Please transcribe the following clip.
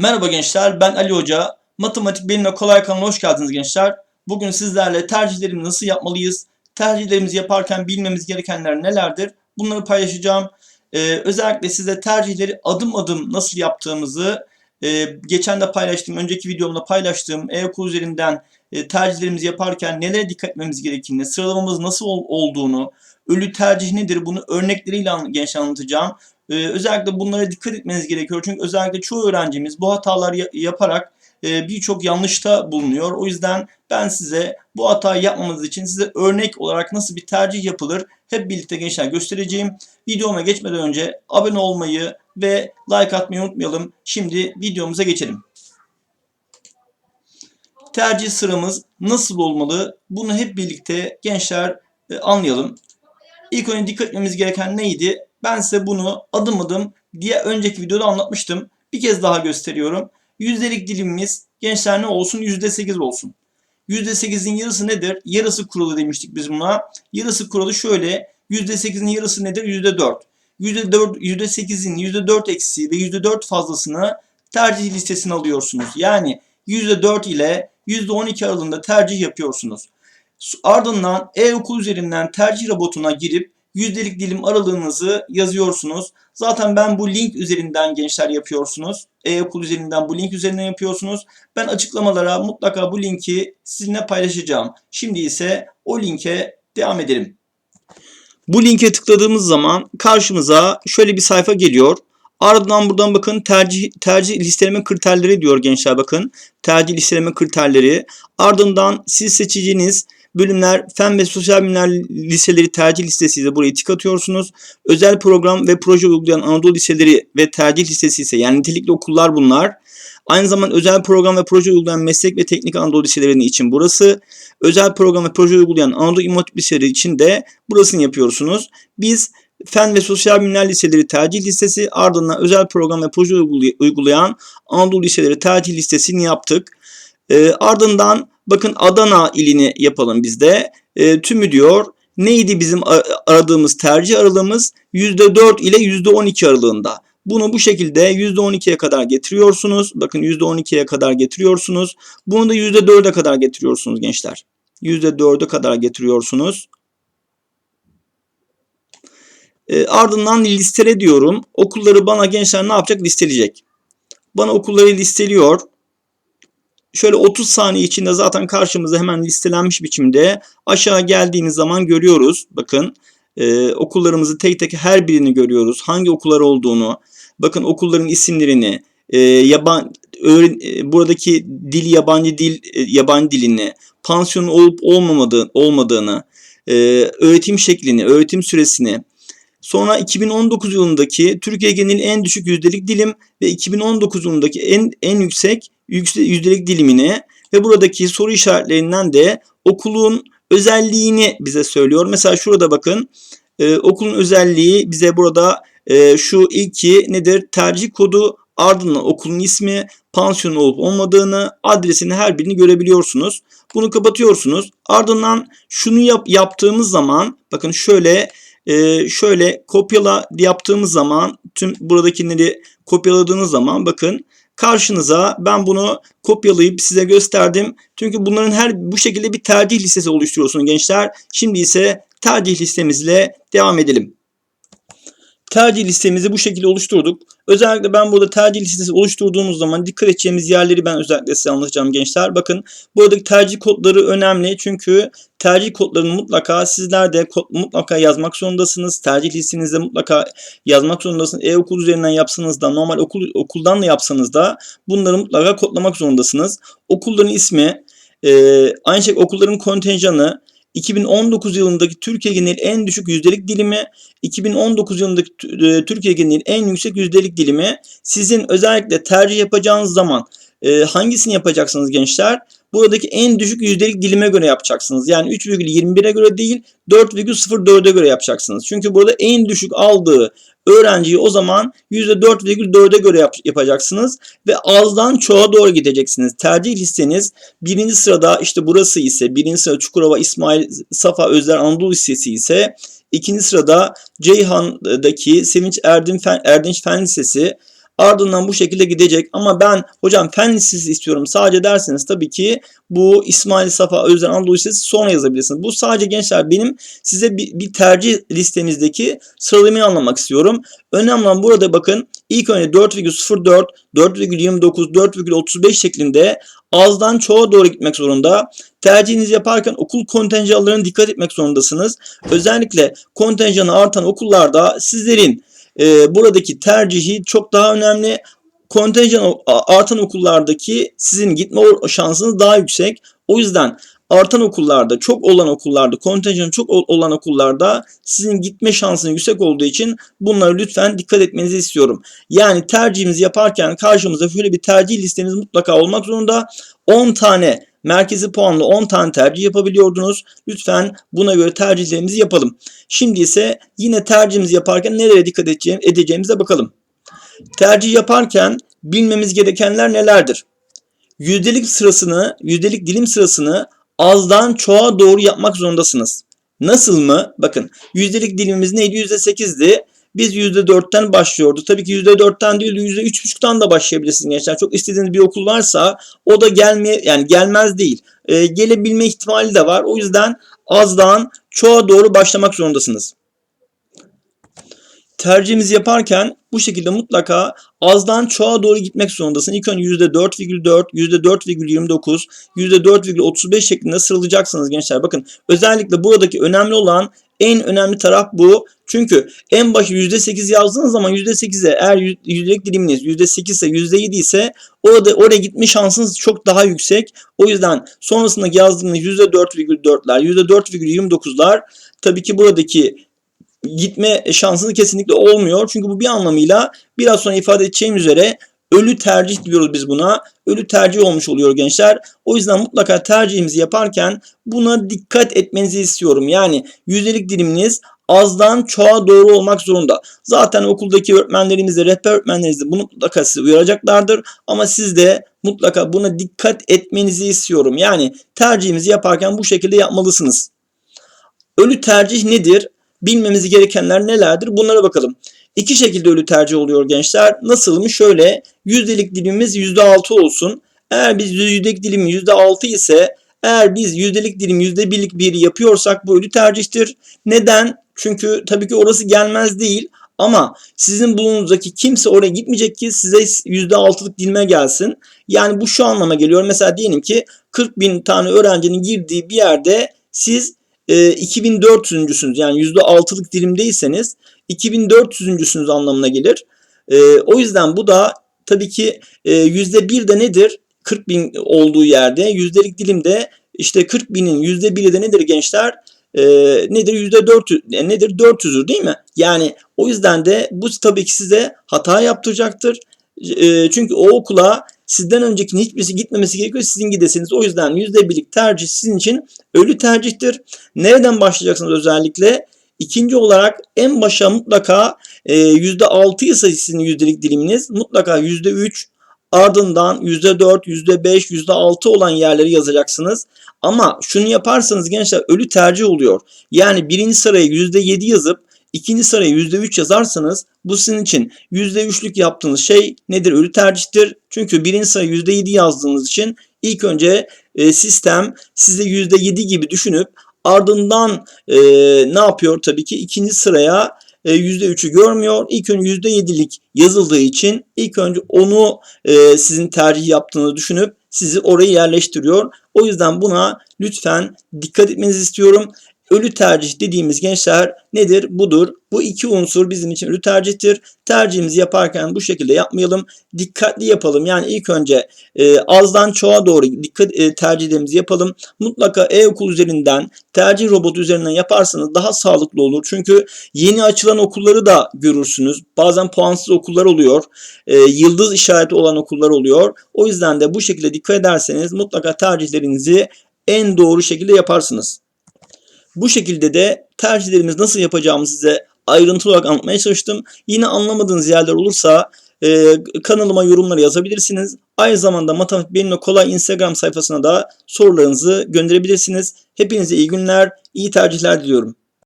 Merhaba gençler, ben Ali Hoca. Matematik Benimle Kolay kanalına hoş geldiniz gençler. Bugün sizlerle tercihlerimizi nasıl yapmalıyız, tercihlerimizi yaparken bilmemiz gerekenler nelerdir bunları paylaşacağım. Ee, özellikle size tercihleri adım adım nasıl yaptığımızı, e, geçen de paylaştığım, önceki videomda paylaştığım e-okul üzerinden e, tercihlerimizi yaparken nelere dikkat etmemiz gerektiğini, sıralamamız nasıl ol- olduğunu, ölü tercih nedir bunu örnekleriyle an- gençler anlatacağım. Ee, özellikle bunlara dikkat etmeniz gerekiyor. Çünkü özellikle çoğu öğrencimiz bu hataları ya- yaparak e, birçok yanlışta bulunuyor. O yüzden ben size bu hatayı yapmamanız için size örnek olarak nasıl bir tercih yapılır hep birlikte gençler göstereceğim. Videoma geçmeden önce abone olmayı ve like atmayı unutmayalım. Şimdi videomuza geçelim. Tercih sıramız nasıl olmalı? Bunu hep birlikte gençler e, anlayalım. İlk önce dikkat etmemiz gereken neydi? Ben size bunu adım adım diye önceki videoda anlatmıştım. Bir kez daha gösteriyorum. Yüzdelik dilimimiz gençler ne olsun? %8 olsun. %8'in yarısı nedir? Yarısı kuralı demiştik biz buna. Yarısı kuralı şöyle. %8'in yarısı nedir? %4. %4 %8'in %4 eksiği ve %4 fazlasını tercih listesine alıyorsunuz. Yani %4 ile %12 aralığında tercih yapıyorsunuz. Ardından e-okul üzerinden tercih robotuna girip yüzdelik dilim aralığınızı yazıyorsunuz. Zaten ben bu link üzerinden gençler yapıyorsunuz. E-okul üzerinden bu link üzerinden yapıyorsunuz. Ben açıklamalara mutlaka bu linki sizinle paylaşacağım. Şimdi ise o linke devam edelim. Bu linke tıkladığımız zaman karşımıza şöyle bir sayfa geliyor. Ardından buradan bakın tercih tercih listeleme kriterleri diyor gençler bakın. Tercih listeleme kriterleri. Ardından siz seçeceğiniz bölümler fen ve sosyal bilimler liseleri tercih listesi ise burayı tık atıyorsunuz. Özel program ve proje uygulayan Anadolu liseleri ve tercih listesi ise yani nitelikli okullar bunlar. Aynı zamanda özel program ve proje uygulayan meslek ve teknik Anadolu liselerinin için burası. Özel program ve proje uygulayan Anadolu İmam liseleri için de burasını yapıyorsunuz. Biz Fen ve Sosyal Bilimler Liseleri tercih listesi ardından özel program ve proje uygulay- uygulayan Anadolu liseleri tercih listesini yaptık. Ee, ardından bakın Adana ilini yapalım bizde. Ee, tümü diyor. Neydi bizim aradığımız tercih aralığımız? %4 ile %12 aralığında. Bunu bu şekilde %12'ye kadar getiriyorsunuz. Bakın %12'ye kadar getiriyorsunuz. Bunu da %4'e kadar getiriyorsunuz gençler. %4'e kadar getiriyorsunuz. E, ardından listele diyorum. Okulları bana gençler ne yapacak? Listeleyecek. Bana okulları listeliyor. Şöyle 30 saniye içinde zaten karşımıza hemen listelenmiş biçimde aşağı geldiğimiz zaman görüyoruz. Bakın e, okullarımızı tek tek her birini görüyoruz. Hangi okullar olduğunu, bakın okulların isimlerini, e, yaban öğren, e, buradaki dil yabancı dil e, yabancı dilini, pansiyonun olup olmamadığı, olmadığını, e, öğretim şeklini, öğretim süresini, Sonra 2019 yılındaki Türkiye geneli en düşük yüzdelik dilim ve 2019 yılındaki en en yüksek yüksek yüzdelik dilimini ve buradaki soru işaretlerinden de okulun özelliğini bize söylüyor. Mesela şurada bakın e, okulun özelliği bize burada e, şu ilki nedir? Tercih kodu ardından okulun ismi, pansiyon olup olmadığını, adresini her birini görebiliyorsunuz. Bunu kapatıyorsunuz. Ardından şunu yap, yaptığımız zaman bakın şöyle e, şöyle kopyala yaptığımız zaman tüm buradakileri kopyaladığınız zaman bakın karşınıza ben bunu kopyalayıp size gösterdim. Çünkü bunların her bu şekilde bir tercih listesi oluşturuyorsunuz gençler. Şimdi ise tercih listemizle devam edelim. Tercih listemizi bu şekilde oluşturduk. Özellikle ben burada tercih listesi oluşturduğumuz zaman dikkat edeceğimiz yerleri ben özellikle size anlatacağım gençler. Bakın buradaki tercih kodları önemli çünkü tercih kodlarını mutlaka sizler de kod, mutlaka yazmak zorundasınız. Tercih listenizde mutlaka yazmak zorundasınız. E-okul üzerinden yapsanız da normal okul okuldan da yapsanız da bunları mutlaka kodlamak zorundasınız. Okulların ismi, e, aynı şekilde okulların kontenjanı, 2019 yılındaki Türkiye geneli en düşük yüzdelik dilimi, 2019 yılındaki e, Türkiye geneli en yüksek yüzdelik dilimi sizin özellikle tercih yapacağınız zaman e, hangisini yapacaksınız gençler? Buradaki en düşük yüzdelik dilime göre yapacaksınız. Yani 3,21'e göre değil 4,04'e göre yapacaksınız. Çünkü burada en düşük aldığı öğrenciyi o zaman %4,4'e göre yap- yapacaksınız ve azdan çoğa doğru gideceksiniz. Tercih listeniz birinci sırada işte burası ise birinci sırada Çukurova İsmail Safa Özler Anadolu Lisesi ise ikinci sırada Ceyhan'daki Sevinç Erdin Fen, Erdinç Fen Lisesi Ardından bu şekilde gidecek. Ama ben hocam fen istiyorum sadece derseniz tabii ki bu İsmail Safa Özden Anadolu Lisesi sonra yazabilirsiniz. Bu sadece gençler benim size bir, bir tercih listemizdeki sıralamayı anlamak istiyorum. Önemli olan burada bakın ilk önce 4,04, 4,29, 4,35 şeklinde azdan çoğa doğru gitmek zorunda. Tercihinizi yaparken okul kontenjanlarına dikkat etmek zorundasınız. Özellikle kontenjanı artan okullarda sizlerin e, buradaki tercihi çok daha önemli. Kontenjan artan okullardaki sizin gitme şansınız daha yüksek. O yüzden artan okullarda, çok olan okullarda, kontenjanı çok olan okullarda sizin gitme şansınız yüksek olduğu için bunlara lütfen dikkat etmenizi istiyorum. Yani tercihimizi yaparken karşımıza şöyle bir tercih listeniz mutlaka olmak zorunda. 10 tane merkezi puanlı 10 tane tercih yapabiliyordunuz. Lütfen buna göre tercihlerimizi yapalım. Şimdi ise yine tercihimizi yaparken nereye dikkat edeceğimize bakalım. Tercih yaparken bilmemiz gerekenler nelerdir? Yüzdelik sırasını, yüzdelik dilim sırasını azdan çoğa doğru yapmak zorundasınız. Nasıl mı? Bakın yüzdelik dilimimiz neydi? %8'di. Biz %4'ten başlıyorduk. Tabii ki %4'ten değil %3,5'tan da başlayabilirsiniz gençler. Çok istediğiniz bir okul varsa o da gelmeye yani gelmez değil. Ee, gelebilme ihtimali de var. O yüzden azdan çoğa doğru başlamak zorundasınız tercihimizi yaparken bu şekilde mutlaka azdan çoğa doğru gitmek zorundasın. İlk önce %4,4, %4,29, %4,35 şeklinde sıralayacaksınız gençler. Bakın özellikle buradaki önemli olan en önemli taraf bu. Çünkü en başı %8 yazdığınız zaman %8'e eğer yüzdelik diliminiz %8 ise %7 ise orada oraya gitme şansınız çok daha yüksek. O yüzden sonrasında yazdığınız %4,4'ler, %4,29'lar tabii ki buradaki gitme şansınız kesinlikle olmuyor. Çünkü bu bir anlamıyla biraz sonra ifade edeceğim üzere ölü tercih diyoruz biz buna. Ölü tercih olmuş oluyor gençler. O yüzden mutlaka tercihimizi yaparken buna dikkat etmenizi istiyorum. Yani yüzdelik diliminiz azdan çoğa doğru olmak zorunda. Zaten okuldaki öğretmenlerimiz de rehber öğretmenlerimiz de bunu mutlaka size uyaracaklardır. Ama siz de mutlaka buna dikkat etmenizi istiyorum. Yani tercihimizi yaparken bu şekilde yapmalısınız. Ölü tercih nedir? Bilmemiz gerekenler nelerdir? Bunlara bakalım. İki şekilde ölü tercih oluyor gençler. Nasıl mı? Şöyle yüzdelik dilimimiz %6 olsun. Eğer biz yüzdelik dilimi %6 ise eğer biz yüzdelik dilim %1'lik bir yapıyorsak bu ölü tercihtir. Neden? Çünkü tabii ki orası gelmez değil. Ama sizin bulunduğunuzdaki kimse oraya gitmeyecek ki size %6'lık dilime gelsin. Yani bu şu anlama geliyor. Mesela diyelim ki 40 bin tane öğrencinin girdiği bir yerde siz e, 2400'üncüsünüz yani %6'lık dilimdeyseniz 2400'üncüsünüz anlamına gelir. E, o yüzden bu da tabii ki e, %1 de nedir? 40 bin olduğu yerde yüzdelik dilimde işte 40 binin %1'i de nedir gençler? E, nedir? %400 e, nedir? 400'ür değil mi? Yani o yüzden de bu tabii ki size hata yaptıracaktır. E, çünkü o okula Sizden öncekinin hiçbirisi gitmemesi gerekiyor. Sizin gidesiniz. O yüzden %1'lik tercih sizin için ölü tercihtir. Nereden başlayacaksınız özellikle? İkinci olarak en başa mutlaka e, %6 ise sizin yüzdelik diliminiz mutlaka %3 ardından %4, %5, %6 olan yerleri yazacaksınız. Ama şunu yaparsanız gençler ölü tercih oluyor. Yani birinci sıraya %7 yazıp İkinci sıraya %3 yazarsanız bu sizin için %3'lük yaptığınız şey nedir? Ölü tercihtir. Çünkü birinci sıraya %7 yazdığınız için ilk önce e, sistem size %7 gibi düşünüp ardından e, ne yapıyor tabii ki ikinci sıraya e, %3'ü görmüyor. İlk önce %7'lik yazıldığı için ilk önce onu e, sizin tercih yaptığını düşünüp sizi oraya yerleştiriyor. O yüzden buna lütfen dikkat etmenizi istiyorum. Ölü tercih dediğimiz gençler nedir? Budur. Bu iki unsur bizim için ölü tercihtir. Tercihimizi yaparken bu şekilde yapmayalım. Dikkatli yapalım. Yani ilk önce e, azdan çoğa doğru dikkat e, tercihlerimizi yapalım. Mutlaka e-okul üzerinden tercih robotu üzerinden yaparsanız daha sağlıklı olur. Çünkü yeni açılan okulları da görürsünüz. Bazen puansız okullar oluyor. E, yıldız işareti olan okullar oluyor. O yüzden de bu şekilde dikkat ederseniz mutlaka tercihlerinizi en doğru şekilde yaparsınız. Bu şekilde de tercihlerimiz nasıl yapacağımızı size ayrıntılı olarak anlatmaya çalıştım. Yine anlamadığınız yerler olursa e, kanalıma yorumları yazabilirsiniz. Aynı zamanda Matematik Benimle Kolay Instagram sayfasına da sorularınızı gönderebilirsiniz. Hepinize iyi günler, iyi tercihler diliyorum.